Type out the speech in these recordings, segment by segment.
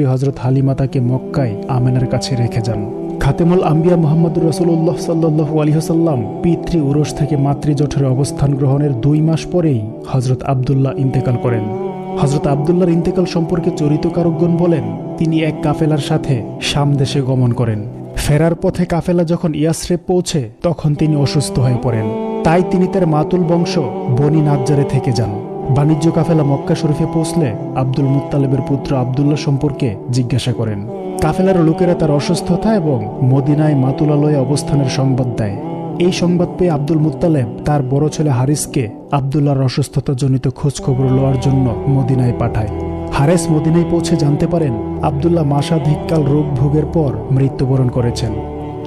স্ত্রী হজরত হালিমা তাকে মক্কায় আমেনার কাছে রেখে যান। খাতেমুল আম্বিয়া মোহাম্মদুর রসুল্লাহ সাল্লু আলহিহসাল্লাম পিতৃ উরস থেকে মাতৃজঠরে অবস্থান গ্রহণের দুই মাস পরেই হজরত আবদুল্লাহ ইন্তেকাল করেন। হজরত আবদুল্লাহর ইন্তেকাল সম্পর্কে চরিত কারকগণ বলেন, তিনি এক কাফেলার সাথে শাম দেশে গমন করেন। ফেরার পথে কাফেলা যখন ইয়াসরেব পৌঁছে, তখন তিনি অসুস্থ হয়ে পড়েন। তাই তিনি তার মাতুল বংশ বনি নাজ্জারে থেকে যান। বাণিজ্য কাফেলা মক্কা শরীফে পৌঁছলে আব্দুল মুত্তালেবের পুত্র আবদুল্লাহ সম্পর্কে জিজ্ঞাসা করেন। কাফেলার লোকেরা তার অসুস্থতা এবং মদিনায় মাতুলালয়ে অবস্থানের সংবাদ দেয়। এই সংবাদ পেয়ে আব্দুল মুত্তালেব তার বড় ছেলে হারিসকে আবদুল্লাহর অসুস্থতাজনিত খোঁজ খবর লওয়ার জন্য মদিনায় পাঠায়। হারেস মদিনায় পৌঁছে জানতে পারেন আবদুল্লাহ মাসাধিককাল রোগ ভোগের পর মৃত্যুবরণ করেছেন।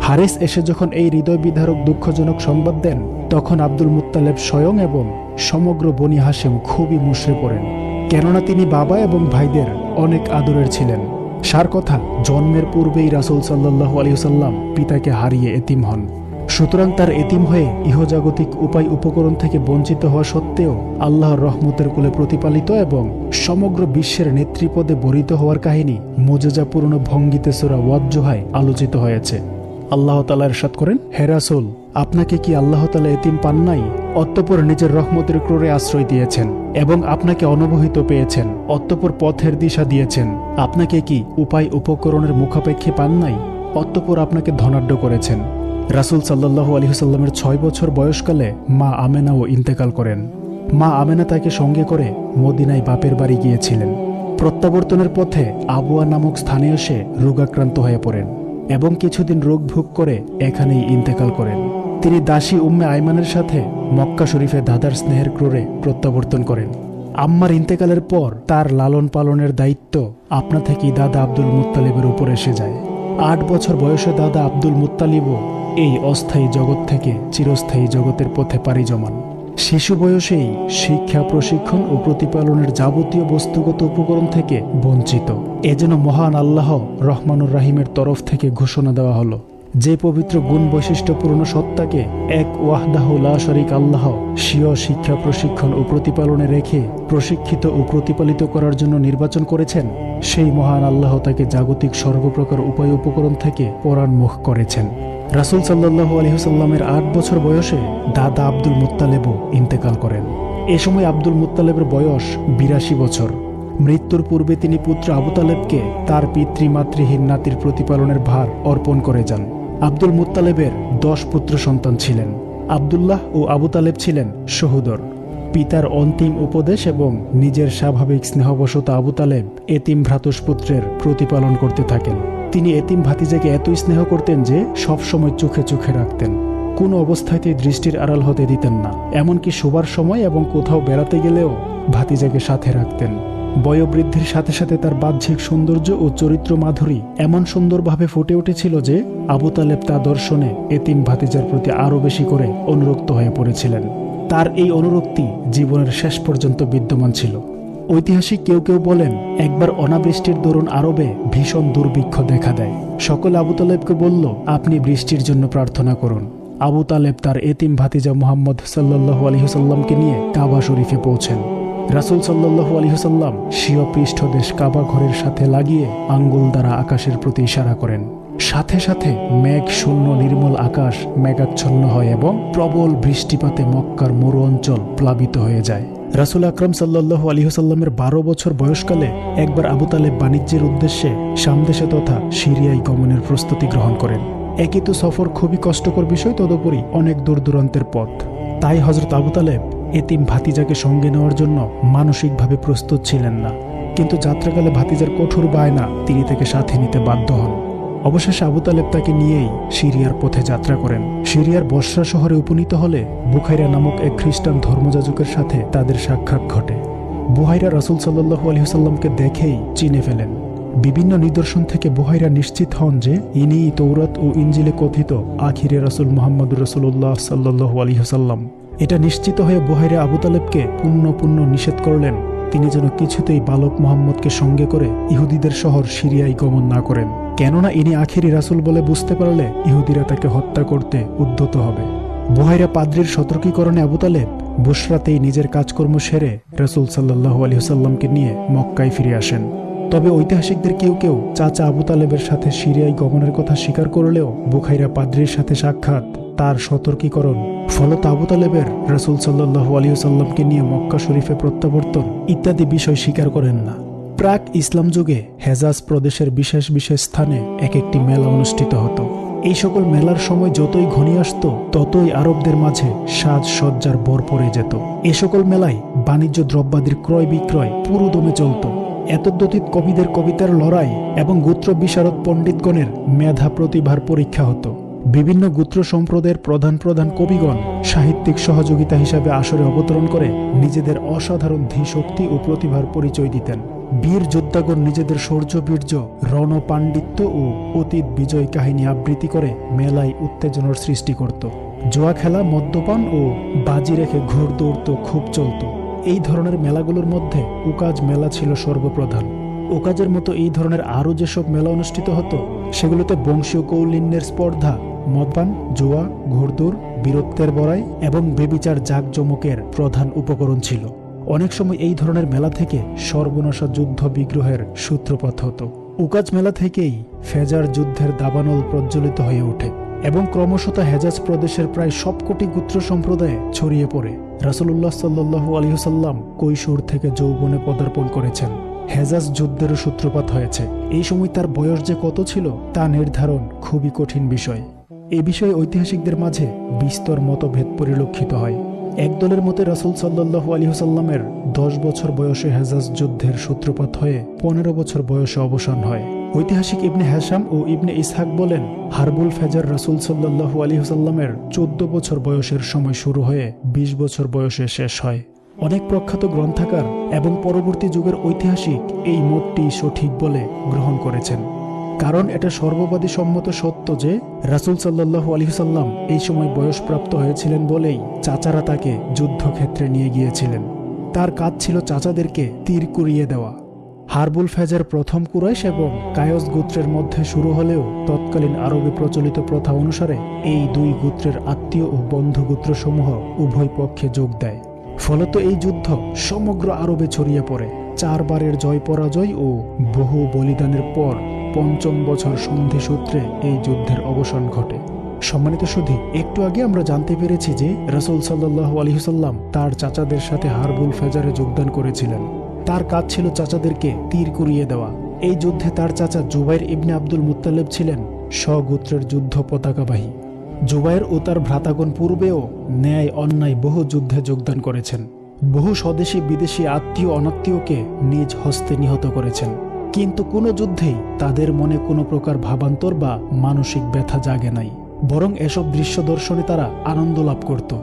হারিস এসে যখন এই হৃদয় বিধারক দুঃখজনক সংবাদ দেন, তখন আব্দুল মুত্তালেব স্বয়ং এবং সমগ্র বনি হাসেম খুবই মুশড়ে পড়েন। কেননা তিনি বাবা এবং ভাইদের অনেক আদরের ছিলেন। সার কথা, জন্মের পূর্বেই রাসুল সাল্লাহ আলিয়াল্লাম পিতাকে হারিয়ে এতিম হন। সুতরাং তার এতিম হয়ে ইহজাগতিক উপায় উপকরণ থেকে বঞ্চিত হওয়া সত্ত্বেও আল্লাহর রহমতের কোলে প্রতিপালিত এবং সমগ্র বিশ্বের নেতৃপদে বরিত হওয়ার কাহিনী মোজেজাপূর্ণ ভঙ্গিতে সোরা ওয়াজ্জোহায় আলোচিত হয়েছে। আল্লাহ তালা এরশাদ করেন হেরাসুল আপনাকে কি আল্লাহ তালা এতিম পান নাই? অতঃপর নিজের রহমতের ক্রোড়ে আশ্রয় দিয়েছেন এবং আপনাকে অনবহিত পেয়েছেন, অতঃপর পথের দিশা দিয়েছেন। আপনাকে কি উপায় উপকরণের মুখাপেক্ষে পান নাই? অতঃপর আপনাকে ধনাঢ্য করেছেন। রাসুল সাল্লাহ আলহিহসাল্লামের ছয় বছর বয়সকালে মা আমেনাও ইন্তেকাল করেন। মা আমেনা তাকে সঙ্গে করে মদিনায় বাপের বাড়ি গিয়েছিলেন। প্রত্যাবর্তনের পথে আবুয়া নামক স্থানে এসে রোগাক্রান্ত হয়ে পড়েন এবং কিছুদিন রোগ ভোগ করে এখানেই ইন্তেকাল করেন। তিনি দাসী উম্মে আইমানের সাথে মক্কা শরীফে দাদার স্নেহের ক্রোড়ে প্রত্যাবর্তন করেন। আম্মার ইন্তেকালের পর তার লালন পালনের দায়িত্ব আপনা থেকেই দাদা আব্দুল মুত্তালিবের উপর এসে যায়। আট বছর বয়সে দাদা আব্দুল মুত্তালিবও এই অস্থায়ী জগৎ থেকে চিরস্থায়ী জগতের পথে পাড়ি জমান। শিশু বয়সেই শিক্ষা, প্রশিক্ষণ ও প্রতিপালনের যাবতীয় বস্তুগত উপকরণ থেকে বঞ্চিত। এজন্য মহান আল্লাহ রহমানুর রাহিমের তরফ থেকে ঘোষণা দেওয়া হলো। যে পবিত্র গুণ বৈশিষ্ট্যপূর্ণ সত্তাকে এক ওয়াহদাহ শরিক আল্লাহ, স্বীয় শিক্ষা, প্রশিক্ষণ ও প্রতিপালনে রেখে প্রশিক্ষিত ও প্রতিপালিত করার জন্য নির্বাচন করেছেন, সেই মহান আল্লাহ তাকে জাগতিক সর্বপ্রকার উপায় উপকরণ থেকে পরাণমুখ করেছেন। রাসুল সাল্লাহ আলহিহসাল্লামের আট বছর বয়সে দাদা আব্দুল মুত্তালেবও ইন্তেকাল করেন। এ সময় আব্দুল মুত্তালেবের বয়স বিরাশি বছর। মৃত্যুর পূর্বে তিনি পুত্র আবু তালেবকে তার পিতৃমাতৃহীন নাতির প্রতিপালনের ভার অর্পণ করে যান। আব্দুল মুত্তালেবের দশ পুত্র সন্তান ছিলেন। আবদুল্লাহ ও আবু তালেব ছিলেন সহুদর। পিতার অন্তিম উপদেশ এবং নিজের স্বাভাবিক স্নেহবশত আবু তালেব এতিম ভ্রাতুষ্পুত্রের প্রতিপালন করতে থাকেন। তিনি এতিম ভাতিজাকে এতই স্নেহ করতেন যে সবসময় চোখে চোখে রাখতেন। কোনো অবস্থাতেই দৃষ্টির আড়াল হতে দিতেন না। এমনকি শোবার সময় এবং কোথাও বেড়াতে গেলেও ভাতিজাকে সাথে রাখতেন। বয়োবৃদ্ধির সাথে সাথে তার বাহ্যিক সৌন্দর্য ও চরিত্র মাধুরী এমন সুন্দরভাবে ফুটে উঠেছিল যে আবু তালেব তা দর্শনে এতিম ভাতিজার প্রতি আরও বেশি করে অনুরক্ত হয়ে পড়েছিলেন। তার এই অনুরক্তি জীবনের শেষ পর্যন্ত বিদ্যমান ছিল। ঐতিহাসিক কেউ কেউ বলেন, একবার অনাবৃষ্টির দরুন আরবে ভীষণ দুর্ভিক্ষ দেখা দেয়। সকল আবু তালেবকে বলল, আপনি বৃষ্টির জন্য প্রার্থনা করুন। আবু তালেব তার এতিম ভাতিজা মোহাম্মদ সাল্লাহ আলহিহসাল্লামকে নিয়ে কাবা শরীফে পৌঁছেন। রাসুল সাল্লাহ আলহিহসাল্লাম স্বীয় পৃষ্ঠদেশ কাবা ঘরের সাথে লাগিয়ে আঙ্গুল দ্বারা আকাশের প্রতি ইশারা করেন। সাথে সাথে মেঘ শূন্য নির্মল আকাশ মেঘাচ্ছন্ন হয় এবং প্রবল বৃষ্টিপাতে মক্কার মরু অঞ্চল প্লাবিত হয়ে যায়। রাসুল আকরম সাল্লাহ আলহিহসাল্লামের বারো বছর বয়সকালে একবার আবু তালেব বাণিজ্যের উদ্দেশ্যে সামদেশে তথা সিরিয়ায় গমনের প্রস্তুতি গ্রহণ করেন। একই তো সফর খুবই কষ্টকর বিষয়, তদুপরি অনেক দূর দূরান্তের পথ। তাই হজরত আবু তালেব এতিম ভাতিজাকে সঙ্গে নেওয়ার জন্য মানসিকভাবে প্রস্তুত ছিলেন না। কিন্তু যাত্রাকালে ভাতিজার কঠোর বায়না তিনি তাকে সাথে নিতে বাধ্য হন। অবশেষে আবু তালেব তাকে নিয়েই সিরিয়ার পথে যাত্রা করেন। সিরিয়ার বসরা শহরে উপনীত হলে বুখাইরা নামক এক খ্রিস্টান ধর্মযাজকের সাথে তাদের সাক্ষাৎ ঘটে। বুহাইরা রাসুল সাল্লাহু আলহিহাল্লামকে দেখেই চিনে ফেলেন। বিভিন্ন নিদর্শন থেকে বুহাইরা নিশ্চিত হন যে ইনি তৌরাত ও ইঞ্জিলে কথিত আখিরে রাসুল মোহাম্মদ রসুল্লাহ সাল্লাহু আলহিহাল্লাম এটা নিশ্চিত হয়ে বুহাইরা আবু তালেবকে পুণ্য পুণ্য নিষেধ করলেন। তিনি যেন কিছুতেই বালক মোহাম্মদকে সঙ্গে করে ইহুদিদের শহর সিরিয়ায় গমন না করেন। কেননা ইনি আখেরি রাসুল বলে বুঝতে পারলে ইহুদিরা তাকে হত্যা করতে উদ্যত হবে। বুহাইরা পাদ্রির সতর্কীকরণে আবু তালেব বুসরাতেই নিজের কাজকর্ম সেরে রসুল সাল্লাহ আলহিহসাল্লামকে নিয়ে মক্কায় ফিরে আসেন। তবে ঐতিহাসিকদের কেউ কেউ চাচা আবু তালেবের সাথে সিরিয়ায় গমনের কথা স্বীকার করলেও বুখাইরা পাদ্রির সাথে সাক্ষাৎ তার সতর্কীকরণ ফলত আবু তালেবের রসুল সাল্লাহ আলিয়াল্লামকে নিয়ে মক্কা শরীফে প্রত্যাবর্তন ইত্যাদি বিষয় স্বীকার করেন না। প্রাক ইসলাম যুগে হেজাজ প্রদেশের বিশেষ বিশেষ স্থানে এক একটি মেলা অনুষ্ঠিত হতো। এই সকল মেলার সময় যতই ঘনিয়ে আসত, ততই আরবদের মাঝে সাজসজ্জার বর পড়ে যেত। এ সকল মেলায় বাণিজ্য দ্রব্যাদির ক্রয় বিক্রয় পুরো দমে চলত। এতদ্যতীত কবিদের কবিতার লড়াই এবং গোত্র বিশারদ পণ্ডিতগণের মেধা প্রতিভার পরীক্ষা হতো। বিভিন্ন গোত্র সম্প্রদায়ের প্রধান প্রধান কবিগণ সাহিত্যিক সহযোগিতা হিসাবে আসরে অবতরণ করে নিজেদের অসাধারণ ধীশক্তি ও প্রতিভার পরিচয় দিতেন। বীর যোদ্ধাগণ নিজেদের শৌর্য বীর্য রণ পাণ্ডিত্য ও অতীত বিজয় কাহিনী আবৃত্তি করে মেলায় উত্তেজনার সৃষ্টি করত। জোয়া খেলা, মদ্যপান ও বাজি রেখে ঘোর দৌড় তো খুব চলত। এই ধরনের মেলাগুলোর মধ্যে উকাজ মেলা ছিল সর্বপ্রধান। ওকাজের মতো এই ধরনের আরও যেসব মেলা অনুষ্ঠিত হতো, সেগুলোতে বংশীয় কৌলিন্যের স্পর্ধা মদপান, জুয়া ঘোড়দৌড় বীরত্বের বড়াই এবং বেবিচার জাঁকজমকের প্রধান উপকরণ ছিল। অনেক সময় এই ধরনের মেলা থেকে সর্বনাশা যুদ্ধ বিগ্রহের সূত্রপাত হতো। উকাজ মেলা থেকেই ফেজার যুদ্ধের দাবানল প্রজ্বলিত হয়ে ওঠে এবং ক্রমশত হেজাজ প্রদেশের প্রায় সবকটি গোত্র সম্প্রদায়ে ছড়িয়ে পড়ে। রাসুল্লাহ সাল্লু আলহিহসাল্লাম কৈশোর থেকে যৌবনে পদার্পণ করেছেন। হেজাজ যুদ্ধেরও সূত্রপাত হয়েছে। এই সময় তার বয়স যে কত ছিল তা নির্ধারণ খুবই কঠিন বিষয়। এ বিষয়ে ঐতিহাসিকদের মাঝে বিস্তর মতভেদ পরিলক্ষিত হয়। একদলের মতে রাসুল সাল্লাহু আলহিহসাল্লামের দশ বছর বয়সে হেজাজ যুদ্ধের সূত্রপাত হয়ে পনেরো বছর বয়সে অবসান হয়। ঐতিহাসিক ইবনে হ্যাসাম ও ইবনে ইসহাক বলেন, হারবুল ফেজার রাসুল সাল্লাহু আলহিহসাল্লামের চোদ্দ বছর বয়সের সময় শুরু হয়ে ২০ বছর বয়সে শেষ হয়। অনেক প্রখ্যাত গ্রন্থাকার এবং পরবর্তী যুগের ঐতিহাসিক এই মতটি সঠিক বলে গ্রহণ করেছেন। কারণ এটা সর্ববাদী সম্মত সত্য যে রাসুল সাল্লাহু আলহিসাল্লাম এই সময় বয়সপ্রাপ্ত হয়েছিলেন বলেই চাচারা তাকে যুদ্ধক্ষেত্রে নিয়ে গিয়েছিলেন। তার কাজ ছিল চাচাদেরকে তীর কুড়িয়ে দেওয়া। হারবুল ফেজের প্রথম কুরাইশ এবং কায়স গোত্রের মধ্যে শুরু হলেও তৎকালীন আরবে প্রচলিত প্রথা অনুসারে এই দুই গোত্রের আত্মীয় ও বন্ধু গোত্রসমূহ উভয় পক্ষে যোগ দেয়। ফলত এই যুদ্ধ সমগ্র আরবে ছড়িয়ে পড়ে। চারবারের জয় পরাজয় ও বহু বলিদানের পর পঞ্চম বছর সন্ধি সূত্রে এই যুদ্ধের অবসান ঘটে। সম্মানিত সুধী, একটু আগে আমরা জানতে পেরেছি যে রসুল সাল্লাহ আলহিসাল্লাম তার চাচাদের সাথে হারবুল ফেজারে যোগদান করেছিলেন। তার কাজ ছিল চাচাদেরকে তীর কুড়িয়ে দেওয়া। এই যুদ্ধে তার চাচা জুবাইর ইবনে আব্দুল মুত্তালেব ছিলেন স্বগোত্রের যুদ্ধ পতাকাবাহী। জুবাইর ও তার ভ্রাতাগণ পূর্বেও ন্যায় অন্যায় বহু যুদ্ধে যোগদান করেছেন। বহু স্বদেশী বিদেশি আত্মীয় অনাত্মীয়কে নিজ হস্তে নিহত করেছেন। কিন্তু কোনো যুদ্ধেই তাদের মনে কোনো প্রকার ভাবান্তর বা মানসিক ব্যথা জাগে নাই। বরং এসব দৃশ্য দর্শনে তারা আনন্দ লাভ করত।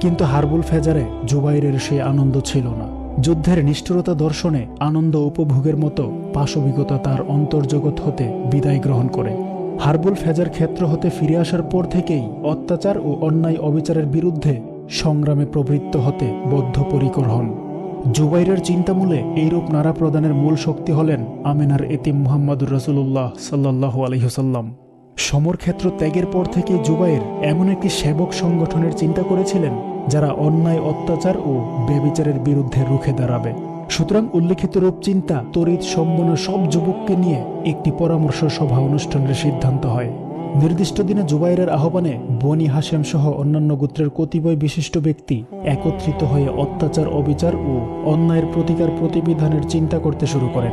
কিন্তু হারবুল ফেজারে জুবাইরের সেই আনন্দ ছিল না। যুদ্ধের নিষ্ঠুরতা দর্শনে আনন্দ উপভোগের মতো পাশবিকতা তার অন্তর্জগৎ হতে বিদায় গ্রহণ করে। হারবুল ফেজার ক্ষেত্র হতে ফিরে আসার পর থেকেই অত্যাচার ও অন্যায় অবিচারের বিরুদ্ধে সংগ্রামে প্রবৃত্ত হতে বদ্ধপরিকর হন। জুবাইরের চিন্তামূলে এইরূপ নাড়া প্রদানের মূল শক্তি হলেন আমেনার এতিম মোহাম্মদুর রসুল্লাহ সাল্লাহ আলহিহসাল্লাম সমরক্ষেত্র ত্যাগের পর থেকে জুবাইর এমন একটি সেবক সংগঠনের চিন্তা করেছিলেন, যারা অন্যায়, অত্যাচার ও বেবিচারের বিরুদ্ধে রুখে দাঁড়াবে। সুতরাং উল্লেখিত রূপচিন্তা তরিত সম্বনা সব যুবককে নিয়ে একটি পরামর্শ সভা অনুষ্ঠানের সিদ্ধান্ত হয়। নির্দিষ্ট দিনে জুবাইরের আহ্বানে বনি হাসেম সহ অন্যান্য গোত্রের কতিপয় বিশিষ্ট ব্যক্তি একত্রিত হয়ে অত্যাচার, অবিচার ও অন্যায়ের প্রতিকার প্রতিবিধানের চিন্তা করতে শুরু করেন।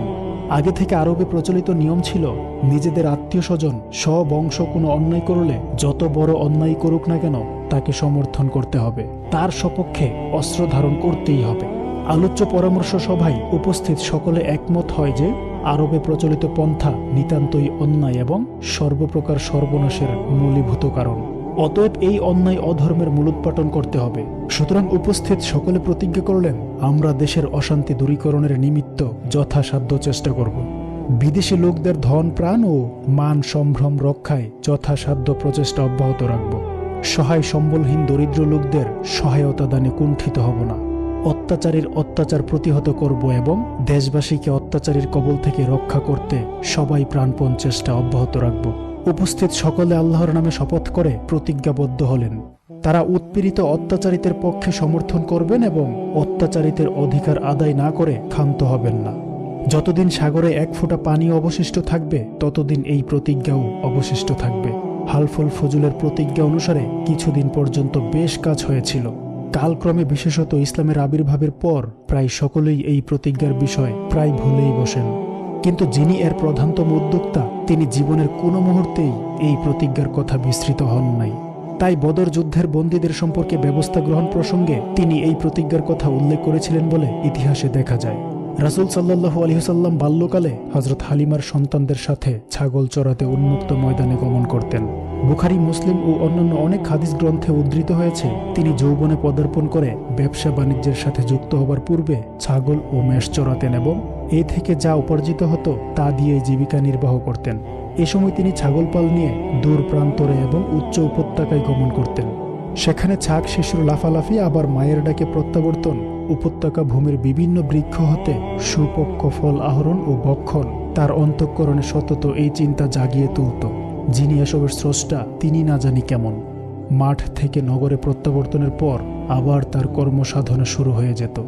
আগে থেকে আরবে প্রচলিত নিয়ম ছিল, নিজেদের আত্মীয় স্বজন স্ববংশ কোনো অন্যায় করলে যত বড় অন্যায় করুক না কেন তাকে সমর্থন করতে হবে। তার সপক্ষে অস্ত্র ধারণ করতেই হবে। আলোচ্য পরামর্শ সভায় উপস্থিত সকলে একমত হয় যে আরবে প্রচলিত পন্থা নিতান্তই অন্যায় এবং সর্বপ্রকার সর্বনাশের মূলীভূত কারণ। অতএব এই অন্যায় অধর্মের মূলোৎপাটন করতে হবে। সুতরাং উপস্থিত সকলে প্রতিজ্ঞা করলেন, আমরা দেশের অশান্তি দূরীকরণের নিমিত্ত যথাসাধ্য চেষ্টা করব। বিদেশি লোকদের ধন, প্রাণ ও মান সম্ভ্রম রক্ষায় যথাসাধ্য প্রচেষ্টা অব্যাহত রাখব। সহায় সম্বলহীন দরিদ্র লোকদের সহায়তা দানে কুণ্ঠিত হব না। অত্যাচারীর অত্যাচার প্রতিহত করব এবং দেশবাসীকে অত্যাচারীর কবল থেকে রক্ষা করতে সবাই প্রাণপণ চেষ্টা অব্যাহত রাখব। উপস্থিত সকলে আল্লাহর নামে শপথ করে প্রতিজ্ঞাবদ্ধ হলেন। তারা উৎপীড়িত অত্যাচারিতের পক্ষে সমর্থন করবেন এবং অত্যাচারিতের অধিকার আদায় না করে ক্ষান্ত হবেন না। যতদিন সাগরে এক ফোঁটা পানি অবশিষ্ট থাকবে, ততদিন এই প্রতিজ্ঞাও অবশিষ্ট থাকবে। হালফল ফজুলের প্রতিজ্ঞা অনুসারে কিছুদিন পর্যন্ত বেশ কাজ হয়েছিল। কালক্রমে বিশেষত ইসলামের আবির্ভাবের পর প্রায় সকলেই এই প্রতিজ্ঞার বিষয় প্রায় ভুলেই বসেন। কিন্তু যিনি এর প্রধানতম উদ্যোক্তা, তিনি জীবনের কোনো মুহূর্তেই এই প্রতিজ্ঞার কথা বিস্তৃত হন নাই। তাই বদর যুদ্ধের বন্দীদের সম্পর্কে ব্যবস্থা গ্রহণ প্রসঙ্গে তিনি এই প্রতিজ্ঞার কথা উল্লেখ করেছিলেন বলে ইতিহাসে দেখা যায়। রাসুল সাল্লাহু আলহিহসাল্লাম বাল্যকালে হজরত হালিমার সন্তানদের সাথে ছাগল চড়াতে উন্মুক্ত ময়দানে গমন করতেন। বুখারি, মুসলিম ও অন্যান্য অনেক হাদিস গ্রন্থে উদ্ধৃত হয়েছে, তিনি যৌবনে পদার্পণ করে ব্যবসা বাণিজ্যের সাথে যুক্ত হবার পূর্বে ছাগল ও মেষ চড়াতেন এবং এ থেকে যা উপার্জিত হতো তা দিয়ে জীবিকা নির্বাহ করতেন। এ সময় তিনি ছাগলপাল নিয়ে দূর প্রান্তরে এবং উচ্চ উপত্যকায় গমন করতেন। সেখানে ছাগ শিশুর লাফালাফি, আবার মায়ের ডাকে প্রত্যাবর্তন, উপত্যকা ভূমির বিভিন্ন বৃক্ষ হতে সুপক্ষ ফল আহরণ ও বক্ষণ তার অন্তঃকরণে সতত এই চিন্তা জাগিয়ে তুলত। যিনি এসবের স্রষ্টা, তিনি না জানি কেমন। মাঠ থেকে নগরে প্রত্যাবর্তনের পর আবার তার কর্মসাধনা শুরু হয়ে যেত।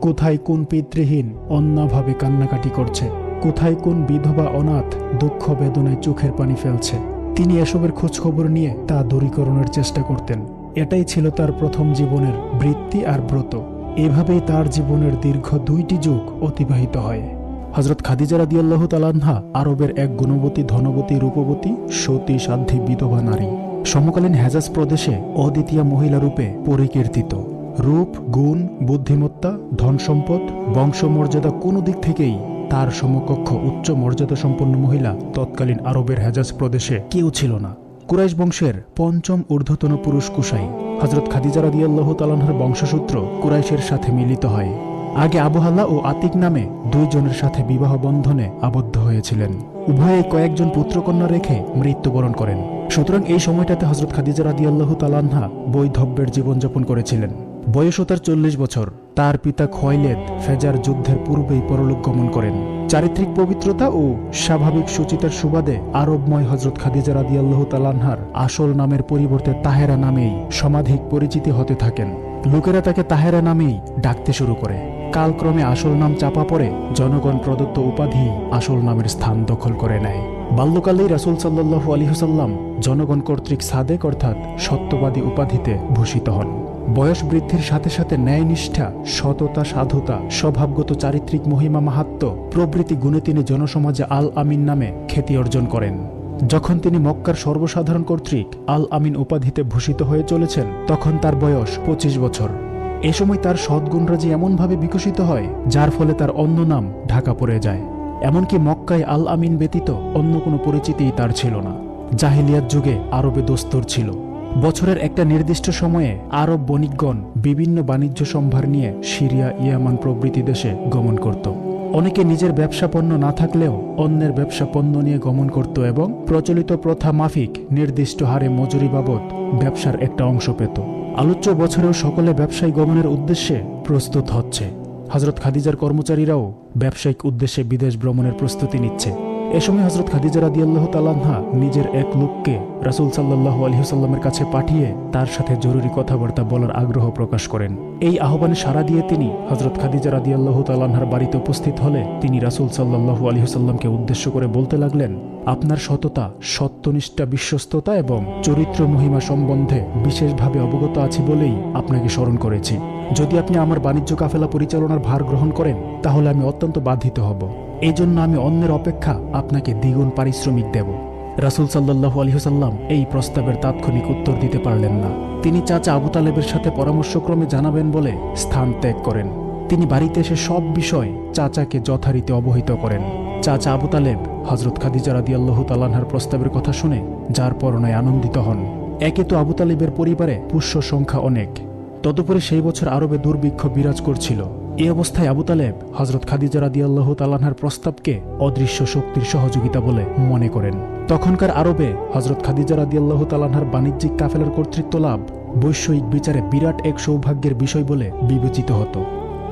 কোথায় কোন পিতৃহীন অন্যভাবে কান্নাকাটি করছে? কোথায় কোন বিধবা অনাথ দুঃখ বেদনায় চোখের পানি ফেলছে? তিনি এসবের খোঁজখবর নিয়ে তা দূরীকরণের চেষ্টা করতেন। এটাই ছিল তার প্রথম জীবনের বৃত্তি আর ব্রত। এভাবেই তার জীবনের দীর্ঘ দুইটি যুগ অতিবাহিত হয়। হজরত খাদিজা রাদিয়াল্লাহ তালানহা আরবের এক গুণবতী, ধনবতী, রূপবতী সতী সাধ্যী বিধবা নারী সমকালীন হেজাজ প্রদেশে অদ্বিতীয় মহিলা রূপে পরিকীর্তিত। রূপ, গুণ, বুদ্ধিমত্তা ধন সম্পদ বংশমর্যাদা কোনো দিক থেকেই তার সমকক্ষ উচ্চ মর্যাদা সম্পন্ন মহিলা তৎকালীন আরবের হেজাজ প্রদেশে কেউ ছিল না। কুরাইশ বংশের পঞ্চম ঊর্ধ্বতন পুরুষ কুসাই হজরত খাদিজা রাদিয়াল্লাহ তালানহার বংশসূত্র কুরাইশের সাথে মিলিত হয়। আগে আবহাল্লা ও আতিক নামে দুইজনের সাথে বিবাহ বন্ধনে আবদ্ধ হয়েছিলেন। উভয়ে কয়েকজন পুত্রকন্যা রেখে মৃত্যুবরণ করেন। সুতরাং এই সময়টাতে হজরত খাদিজা রাদিয়াল্লাহু তালানহা বৈধব্যের জীবনযাপন করেছিলেন। বয়সও তার চল্লিশ বছর। তার পিতা খয়লেদ ফেজার যুদ্ধের পূর্বেই পরলোক গমন করেন। চারিত্রিক পবিত্রতা ও স্বাভাবিক সুচিতার সুবাদে আরবময় হজরত খাদিজা রাদিয়াল্লাহু তালানহার আসল নামের পরিবর্তে তাহেরা নামেই সমাধিক পরিচিতি হতে থাকেন। লোকেরা তাকে তাহেরা নামেই ডাকতে শুরু করে। কালক্রমে আসল নাম চাপা পড়ে জনগণ প্রদত্ত উপাধি আসল নামের স্থান দখল করে নেয়। বাল্যকালেই রাসুল সাল্লাহু আলহিহসাল্লাম জনগণ কর্তৃক সাদেক অর্থাৎ সত্যবাদী উপাধিতে ভূষিত হন। বয়স বৃদ্ধির সাথে সাথে ন্যায়নিষ্ঠা, সততা, সাধুতা, স্বভাবগত চারিত্রিক মহিমা মাহাত্ম, প্রভৃতি গুণে তিনি জনসমাজে আল আমিন নামে খ্যাতি অর্জন করেন। যখন তিনি মক্কার সর্বসাধারণ কর্তৃক আল আমিন উপাধিতে ভূষিত হয়ে চলেছেন, তখন তার বয়স পঁচিশ বছর। এ সময় তার সদ্গুণরাজি এমনভাবে বিকশিত হয়, যার ফলে তার অন্য নাম ঢাকা পড়ে যায়। এমনকি মক্কায় আল আমিন ব্যতীত অন্য কোনো পরিচিতিই তার ছিল না। জাহিলিয়াত যুগে আরবে দোস্তর ছিল। বছরের একটা নির্দিষ্ট সময়ে আরব বণিকগণ বিভিন্ন বাণিজ্য সম্ভার নিয়ে সিরিয়া, ইয়ামান প্রভৃতি দেশে গমন করত। অনেকে নিজের ব্যবসা পণ্য না থাকলেও অন্যের ব্যবসা পণ্য নিয়ে গমন করত এবং প্রচলিত প্রথা মাফিক নির্দিষ্ট হারে মজুরি বাবদ ব্যবসার একটা অংশ পেত। আলোচ্য বছরেও সকলে ব্যবসায়ী গমনের উদ্দেশ্যে প্রস্তুত হচ্ছে। হজরত খাদিজার কর্মচারীরাও ব্যবসায়িক উদ্দেশ্যে বিদেশ ভ্রমণের প্রস্তুতি নিচ্ছে। এ সময় হজরত খাদিজা রাদিয়াল্লাহ তালাহা নিজের এক লোককে রাসুল সাল্লাহ আলহিহসাল্লামের কাছে পাঠিয়ে তার সাথে জরুরি কথাবার্তা বলার আগ্রহ প্রকাশ করেন। এই আহ্বানে সাড়া দিয়ে তিনি হজরত খাদিজা রাদিয়াল্লাহ তালাহার বাড়িতে উপস্থিত হলে তিনি রাসুল সাল্লাহ আলহিহসাল্লামকে উদ্দেশ্য করে বলতে লাগলেন, আপনার সততা, সত্যনিষ্ঠা, বিশ্বস্ততা এবং চরিত্র মহিমা সম্বন্ধে বিশেষভাবে অবগত আছি বলেই আপনাকে স্মরণ করেছি। যদি আপনি আমার বাণিজ্য কাফেলা পরিচালনার ভার গ্রহণ করেন, তাহলে আমি অত্যন্ত বাধিত হব। এই জন্য আমি অন্যের অপেক্ষা আপনাকে দ্বিগুণ পারিশ্রমিক দেব। রাসুল সাল্লাহ আলহিহসাল্লাম এই প্রস্তাবের তাৎক্ষণিক উত্তর দিতে পারলেন না। তিনি চাচা আবু তালেবের সাথে পরামর্শক্রমে জানাবেন বলে স্থান ত্যাগ করেন। তিনি বাড়িতে এসে সব বিষয় চাচাকে যথারীতি অবহিত করেন। চাচা আবু তালেব হজরত খাদিজা রাদিয়াল্লাহু তালানহার প্রস্তাবের কথা শুনে যার পরনায় আনন্দিত হন। একে তো আবু তালেবের পরিবারে পুষ্য সংখ্যা অনেক। তদুপরি সেই বছর আরবে দুর্ভিক্ষ বিরাজ করছিল। এই অবস্থায় আবু তালেব হজরত খাদিজা রাদিয়াল্লাহু তালানহার প্রস্তাবকে অদৃশ্য শক্তির সহযোগিতা বলে মনে করেন। তখনকার আরবে হজরত খাদিজা রাদিয়াল্লাহু তালানহার বাণিজ্যিক কাফেলার কর্তৃত্ব লাভ বৈষয়িক বিচারে বিরাট এক সৌভাগ্যের বিষয় বলে বিবেচিত হতো।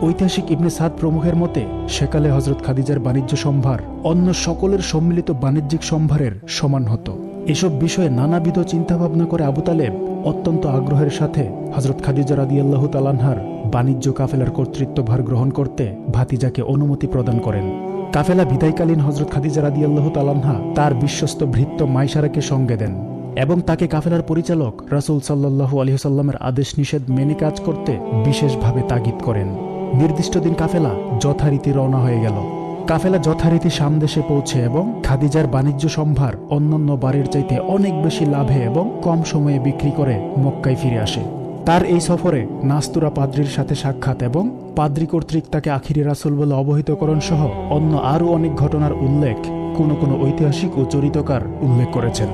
ঐতিহাসিক ইবনে সাদ প্রমুখের মতে, সেকালে হজরত খাদিজার বাণিজ্য সম্ভার অন্য সকলের সম্মিলিত বাণিজ্যিক সম্ভারের সমান হতো। এসব বিষয়ে নানাবিধ চিন্তাভাবনা করে আবু তালেব অত্যন্ত আগ্রহের সাথে হজরত খাদিজা রাদিয়াল্লাহ তালানহার বাণিজ্য কাফেলার কর্তৃত্বভার গ্রহণ করতে ভাতিজাকে অনুমতি প্রদান করেন। কাফেলা বিদায়কালীন হজরত খাদিজা রাদিয়াল্লাহু তালানহা তার বিশ্বস্ত ভৃত্য মাইসারাকে সঙ্গে দেন এবং তাকে কাফেলার পরিচালক রাসূল সাল্লাল্লাহু আলাইহি সাল্লামের আদেশ নিষেধ মেনে কাজ করতে বিশেষভাবে তাগিদ করেন। নির্দিষ্ট দিন কাফেলা যথারীতি রওনা হয়ে গেল। কাফেলা যথারীতি সামদেশে পৌঁছে এবং খাদিজার বাণিজ্য সম্ভার অন্যান্য বাড়ির চাইতে অনেক বেশি লাভে এবং কম সময়ে বিক্রি করে মক্কায় ফিরে আসে। তার এই সফরে নাস্তুরা পাদ্রির সাথে সাক্ষাৎ এবং পাদ্রি কর্তৃক তাকে আখিরি রাসুল বলে অবহিতকরণ সহ অন্য আরও অনেক ঘটনার উল্লেখ কোনো কোনো ঐতিহাসিক ও চরিতকার উল্লেখ করেছেন।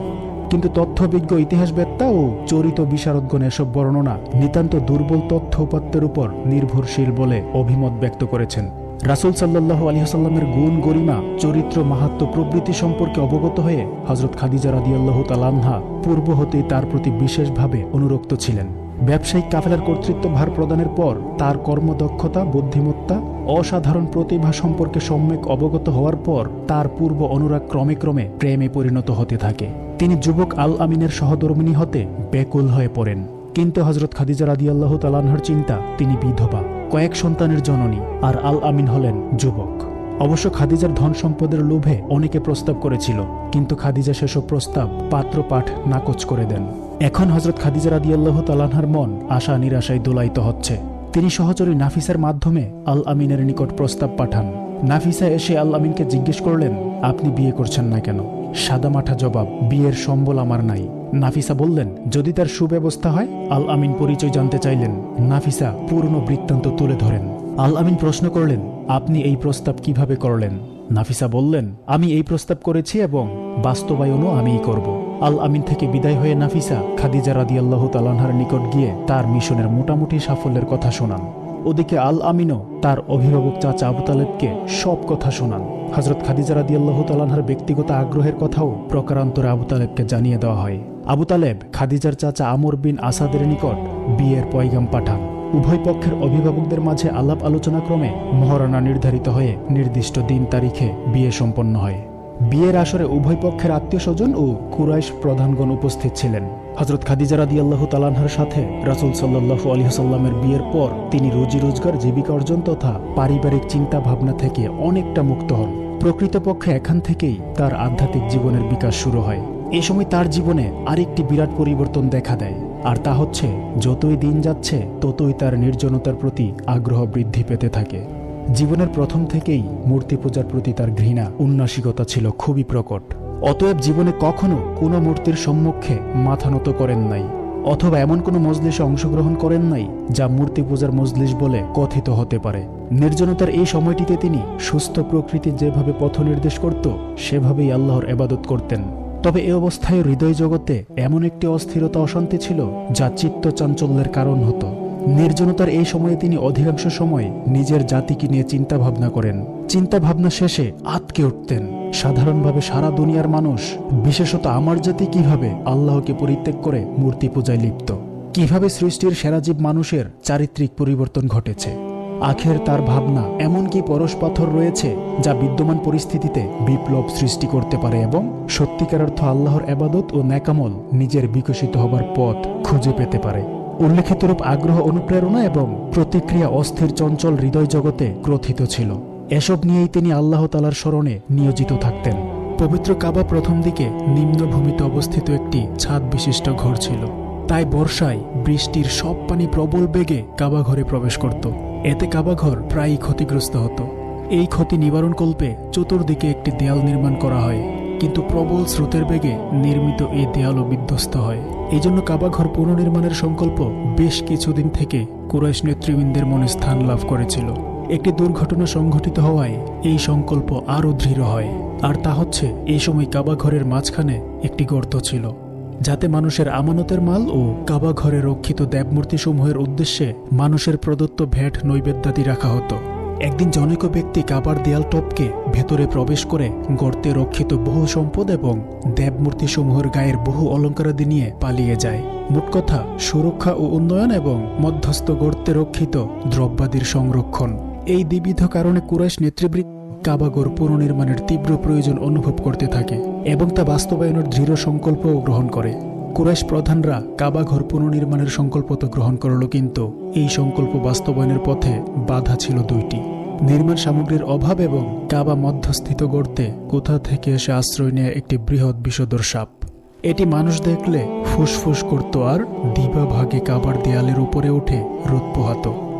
কিন্তু তথ্যবিজ্ঞ ইতিহাসবেত্তা ও চরিত বিশারদগণ এসব বর্ণনা নিতান্ত দুর্বল তথ্য উপাত্তের উপর নির্ভরশীল বলে অভিমত ব্যক্ত করেছেন। রাসুল সাল্লাহ আলহিহাল্লামের গুণ গরিমা, চরিত্র, মাহাত্ম, প্রবৃত্তি সম্পর্কে অবগত হয়ে হজরত খাদিজা রাদিয়াল্লাহ তালান্হা পূর্ব হতেই তার প্রতি বিশেষভাবে অনুরক্ত ছিলেন। ব্যবসায়িক কাফেলার কর্তৃত্ব ভার প্রদানের পর তার কর্মদক্ষতা, বুদ্ধিমত্তা, অসাধারণ প্রতিভা সম্পর্কে সম্যক অবগত হওয়ার পর তার পূর্ব অনুরাগ ক্রমে ক্রমে প্রেমে পরিণত হতে থাকে। তিনি যুবক আল আমিনের সহধর্মিনী হতে বেকুল হয়ে পড়েন। কিন্তু হজরত খাদিজা রাদিয়াল্লাহ তালানহার চিন্তা তিনি বিধবা, কয়েক সন্তানের জননী আর আল আমিন হলেন যুবক। অবশ্য খাদিজার ধন সম্পদের লোভে অনেকে প্রস্তাব করেছিল, কিন্তু খাদিজা সেসব প্রস্তাব পাত্র পাঠ নাকচ করে দেন। এখন হজরত খাদিজা রাদিয়াল্লাহ তালানহার মন আশা নিরাশায় দোলাইত হচ্ছে। তিনি সহচরী নাফিসার মাধ্যমে আল আমিনের নিকট প্রস্তাব পাঠান। নাফিসা এসে আল আমিনকে জিজ্ঞেস করলেন, আপনি বিয়ে করছেন না কেন? সাদামাঠা জবাব, বিয়ের সম্বল আমার নাই। নাফিসা বললেন, যদি তার সুব্যবস্থা হয়, আল আমিন পরিচয় জানতে চাইলেন। নাফিসা পূর্ণ বৃত্তান্ত তুলে ধরেন। আল আমিন প্রশ্ন করলেন, আপনি এই প্রস্তাব কীভাবে করলেন? নাফিসা বললেন, আমি এই প্রস্তাব করেছি এবং বাস্তবায়নও আমিই করব। আল আমিন থেকে বিদায় হয়ে নাফিসা খাদিজা রাদিয়াল্লাহু তালানহার নিকট গিয়ে তার মিশনের মোটামুটি সাফল্যের কথা শোনান। ওদিকে আল আমিনও তার অভিভাবক চাচা আবু তালেবকে সব কথা শোনান। হজরত খাদিজা রাদিয়াল্লাহ তালানহার ব্যক্তিগত আগ্রহের কথাও প্রকারান্তরে আবু তালেবকে জানিয়ে দেওয়া হয়। আবু তালেব খাদিজার চাচা আমর বিন আসাদের নিকট বিয়ের পয়গাম পাঠান। উভয় পক্ষের অভিভাবকদের মাঝে আলাপ আলোচনা ক্রমে মহারণা নির্ধারিত হয়ে নির্দিষ্ট দিন তারিখে বিয়ে সম্পন্ন হয়। বিয়ের আসরে উভয় পক্ষের আত্মীয় স্বজন ও কুরাইশ প্রধানগণ উপস্থিত ছিলেন। হজরত খাদিজা রাদি আল্লাহ তালানহার সাথে রাসুল সাল্লাহু আলহিহাল্লামের বিয়ের পর তিনি রুজি রোজগার, জীবিকা অর্জন তথা পারিবারিক চিন্তা ভাবনা থেকে অনেকটা মুক্ত হন। প্রকৃতপক্ষে এখান থেকেই তার আধ্যাত্মিক জীবনের বিকাশ শুরু হয়। এই সময় তার জীবনে আরেকটি বিরাট পরিবর্তন দেখা দেয়, আর তা হচ্ছে, যতই দিন যাচ্ছে, ততই তার নির্জনতার প্রতি আগ্রহ বৃদ্ধি পেতে থাকে। জীবনের প্রথম থেকেই মূর্তি পূজার প্রতি তার ঘৃণা উন্নাসিকতা ছিল খুবই প্রকট। অতএব জীবনে কখনো কোনো মূর্তির সম্মুখে মাথা নত করেন নাই, অথবা এমন কোনো মজলিসে অংশগ্রহণ করেন নাই যা মূর্তি পূজার মজলিস বলে কথিত হতে পারে। নির্জনতার এই সময়টিতে তিনি সুস্থ প্রকৃতি যেভাবে পথ নির্দেশ করত, সেভাবেই আল্লাহর এবাদত করতেন। তবে এ অবস্থায় হৃদয় জগতে এমন একটি অস্থিরতা অশান্তি ছিল যা চিত্ত চাঞ্চল্যের কারণ হতো। নির্জনতার এই সময়ে তিনি অধিকাংশ সময় নিজের জাতিকে নিয়ে চিন্তা ভাবনা করেন। চিন্তা ভাবনা শেষে আতকে উঠতেন। সাধারণভাবে সারা দুনিয়ার মানুষ, বিশেষত আমার জাতি কীভাবে আল্লাহকে পরিত্যাগ করে মূর্তি পূজায় লিপ্ত? কীভাবে সৃষ্টির সেরাজীব মানুষের চারিত্রিক পরিবর্তন ঘটেছে? আখের তার ভাবনা এমন কি পরশ পাথর রয়েছে যা বিদ্যমান পরিস্থিতিতে বিপ্লব সৃষ্টি করতে পারে এবং সত্যিকার অর্থ আল্লাহর এবাদত ও ন্যাকামল নিজের বিকশিত হবার পথ খুঁজে পেতে পারে। উল্লেখিতরূপ আগ্রহ, অনুপ্রেরণা এবং প্রতিক্রিয়া অস্থির, চঞ্চল হৃদয় জগতে গ্রথিত ছিল। এসব নিয়েই তিনি আল্লাহ তালার স্মরণে নিয়োজিত থাকতেন। পবিত্র কাবা প্রথম দিকে নিম্নভূমিতে অবস্থিত একটি ছাদ বিশিষ্ট ঘর ছিল। তাই বর্ষায় বৃষ্টির সব পানি প্রবল বেগে কাবা ঘরে প্রবেশ করত। এতে কাবাঘর প্রায়ই ক্ষতিগ্রস্ত হতো। এই ক্ষতি নিবারণ কল্পে চতুর্দিকে একটি দেয়াল নির্মাণ করা হয়। কিন্তু প্রবল স্রোতের বেগে নির্মিত এই দেয়ালও বিধ্বস্ত হয়। এই জন্য কাবাঘর পুনর্নির্মাণের সংকল্প বেশ কিছুদিন থেকে কুরাইশ নেতৃবৃন্দের মনে স্থান লাভ করেছিল। একটি দুর্ঘটনা সংঘটিত হওয়ায় এই সংকল্প আরও দৃঢ় হয়। আর তা হচ্ছে, এই সময় কাবাঘরের মাঝখানে একটি গর্ত ছিল, যাতে মানুষের আমানতের মাল ও কাবা ঘরে রক্ষিত দেবমূর্তিসমূহের উদ্দেশ্যে মানুষের প্রদত্ত ভ্যাট নৈবেদ্যাদি রাখা হতো। একদিন জনৈক ব্যক্তি কাবার দেয়াল টপকে ভেতরে প্রবেশ করে গর্তে রক্ষিত বহু সম্পদ এবং দেবমূর্তিসমূহের গায়ের বহু অলঙ্কারাদি নিয়ে পালিয়ে যায়। মোট কথা, সুরক্ষা ও উন্নয়ন এবং মধ্যস্থ গর্তে রক্ষিত দ্রব্যাদির সংরক্ষণ। এই দ্বিবিধ কারণে কুরাইশ নেতৃবৃত্ত কাবাগর পুনর্নির্মাণের তীব্র প্রয়োজন অনুভব করতে থাকে এবং তা বাস্তবায়নের দৃঢ় সংকল্পও গ্রহণ করে। কুরাইশ প্রধানরা কাবাঘর পুনর্নির্মাণের সংকল্প তো গ্রহণ করল কিন্তু এই সংকল্প বাস্তবায়নের পথে বাধা ছিল দুইটি। নির্মাণ সামগ্রীর অভাব এবং কাবা মধ্যস্থিত গড়তে কোথা থেকে এসে আশ্রয় নেয় একটি বৃহৎ বিষদর সাপ? এটি মানুষ দেখলে ফুসফুস করত আর দিবা ভাগে কাবার দেয়ালের উপরে উঠে রোদ পোহাত।